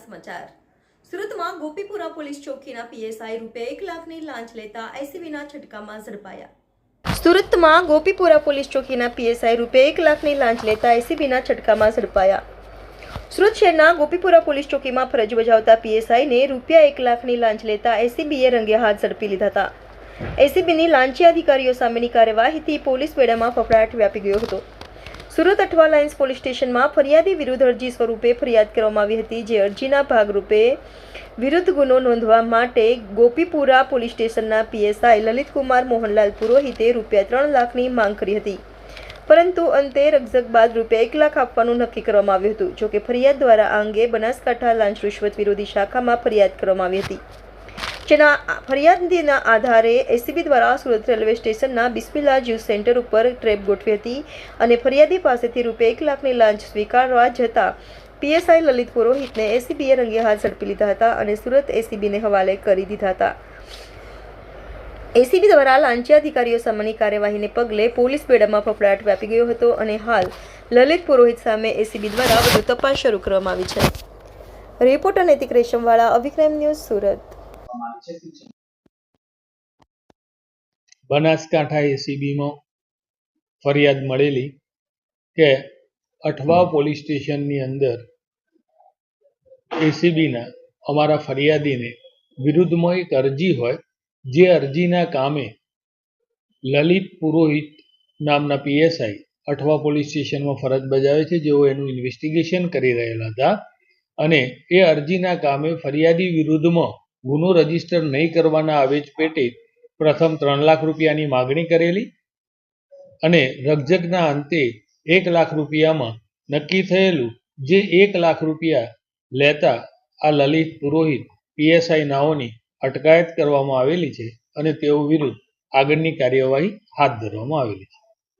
સમાચાર. સુરતમાં Gopipura police ચોકીના PSI એક લાખની લાંચ લેતા એસીબીના છટકામાં સુરતમાં ગોપીપુરા પોલીસ ચોકીના પીએસઆઈ રૂપિયા છટકામાં ઝડપાયા. સુરત શહેરના ગોપીપુરા પોલીસ ચોકીમાં ફરજ બજાવતા પીએસઆઈને રૂપિયા એક લાખની લાંચ લેતા એસીબીએ રંગે હાથ ઝડપી લીધા હતા. એસીબીની લાંચી અધિકારીઓ સામેની કાર્યવાહીથી પોલીસ વેડામાં ફફડાટ વ્યાપી ગયો હતો. સુરત અઠવા લાઇન્સ પોલીસ સ્ટેશનમાં ફરિયાદી વિરુદ્ધ અરજી સ્વરૂપે ફરિયાદ કરવામાં આવી હતી, જે અરજીના ભાગરૂપે વિરુદ્ધ ગુનો નોંધવા માટે ગોપીપુરા પોલીસ સ્ટેશનના પીએસઆઈ લલિતકુમાર મોહનલાલ પુરોહિતે રૂપિયા ત્રણ લાખની માંગ કરી હતી. પરંતુ અંતે રક્ષક બાદ રૂપિયા એક લાખ આપવાનું નક્કી કરવામાં આવ્યું હતું, જોકે ફરિયાદ દ્વારા આ અંગે બનાસકાંઠા લાંચ રૂશ્વત વિરોધી શાખામાં ફરિયાદ કરવામાં આવી હતી. જેના ફરિયાદના આધારે એસીબી દ્વારા સુરત રેલવે સ્ટેશનના બિસ્મિલ્લા જ્યુસ સેન્ટર ઉપર ટ્રેપ ગોઠવી હતી અને ફરિયાદી પાસેથી રૂપિયા એક લાખની લાંચ સ્વીકારવા જતાં પીએસઆઈ લલિત પુરોહિતને એસીબીએ રંગે હાથ ઝડપી લીધા હતા અને સુરત એસીબીને હવાલે કરી દીધા હતા. એસીબી દ્વારા લાંચી અધિકારીઓ સામેની કાર્યવાહીને પગલે પોલીસ બેડામાં ફફડાટ વ્યાપી ગયો હતો અને હાલ લલિત પુરોહિત સામે એસીબી દ્વારા વધુ તપાસ શરૂ કરવામાં આવી છે. Reporter Naitik Reshamwala, Abhikram news Surat. Banaskantha એસીબીમાં ફરિયાદ મળેલી કે અઠવા પોલીસ સ્ટેશનની અંદર એસીબીના અમારા ફરિયાદીને વિરુદ્ધમાં એક અરજી હોય જે અરજીના કામે લલિત પુરોહિત નામના પીએસઆઈ અઠવા પોલીસ સ્ટેશનમાં ફરજ બજાવે છે. જેઓ એનું ઇન્વેસ્ટિગેશન કરી રહેલા હતા અને એ અરજીના કામે ફરિયાદી વિરુદ્ધમાં ગુનો રજિસ્ટર નહીં કરવાના આવેજ પેટે પ્રથમ ત્રણ લાખ રૂપિયાની માગણી કરેલી અને રકઝકના અંતે એક લાખ રૂપિયામાં નક્કી થયેલું જે એક લાખ રૂપિયા લેતા આ લલિત પુરોહિત પીએસઆઈ નાઓની અટકાયત કરવામાં આવેલી છે અને તેઓ વિરુદ્ધ આગળની કાર્યવાહી હાથ ધરવામાં આવેલી છે.